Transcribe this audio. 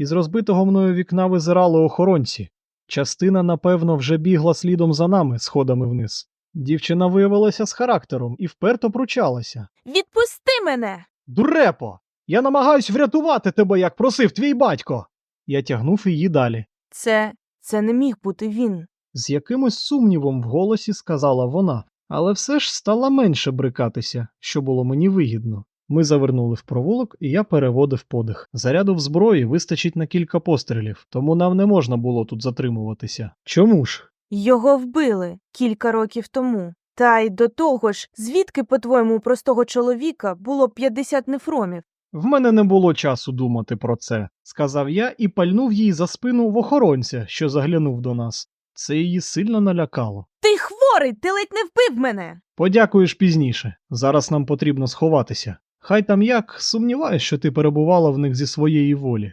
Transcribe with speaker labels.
Speaker 1: Із розбитого мною вікна визирали охоронці. Частина, напевно, вже бігла слідом за нами сходами вниз. Дівчина виявилася з характером і вперто пручалася.
Speaker 2: Відпусти мене!
Speaker 1: Дурепо! Я намагаюсь врятувати тебе, як просив твій батько. Я тягнув її далі.
Speaker 2: Це. це не міг бути він.
Speaker 1: З якимось сумнівом в голосі сказала вона, але все ж стала менше брикатися, що було мені вигідно. Ми завернули в провулок, і я переводив подих. Заряду в зброї вистачить на кілька пострілів, тому нам не можна було тут затримуватися. Чому ж?
Speaker 2: Його вбили кілька років тому. Та й до того ж, звідки, по-твоєму, простого чоловіка було 50 нефромів?
Speaker 1: В мене не було часу думати про це, сказав я і пальнув їй за спину в охоронця, що заглянув до нас. Це її сильно налякало.
Speaker 2: Ти хворий, ти ледь не вбив мене.
Speaker 1: Подякуєш пізніше. Зараз нам потрібно сховатися. Хай там як, сумніваюсь, що ти перебувала в них зі своєї волі.